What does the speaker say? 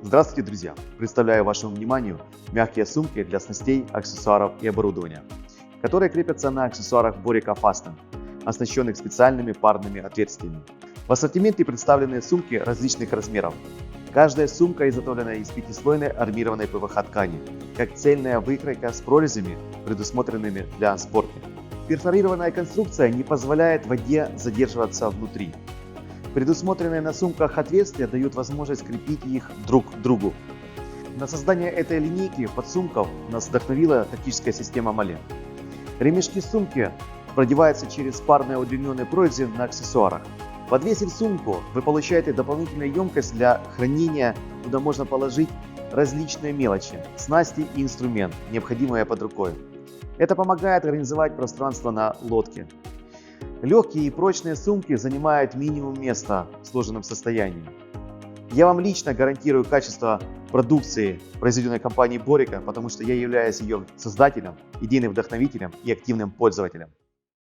Здравствуйте, друзья! Представляю вашему вниманию мягкие сумки для снастей, аксессуаров и оборудования, которые крепятся на аксессуарах Borika Fasten, оснащенных специальными парными отверстиями. В ассортименте представлены сумки различных размеров. Каждая сумка изготовлена из пятислойной армированной ПВХ ткани, как цельная выкройка с прорезями, предусмотренными для сборки. Перфорированная конструкция не позволяет воде задерживаться внутри, Предусмотренные на сумках отверстия дают возможность крепить их друг к другу. На создание этой линейки подсумков нас вдохновила тактическая система Мале. Ремешки сумки продеваются через парные удлиненные прорези на аксессуарах. Подвесив сумку, вы получаете дополнительную емкость для хранения, куда можно положить различные мелочи, снасти и инструмент, необходимые под рукой. Это помогает организовать пространство на лодке. Легкие и прочные сумки занимают минимум места в сложенном состоянии. Я вам лично гарантирую качество продукции, произведенной компанией Борика, потому что я являюсь ее создателем, идейным вдохновителем и активным пользователем.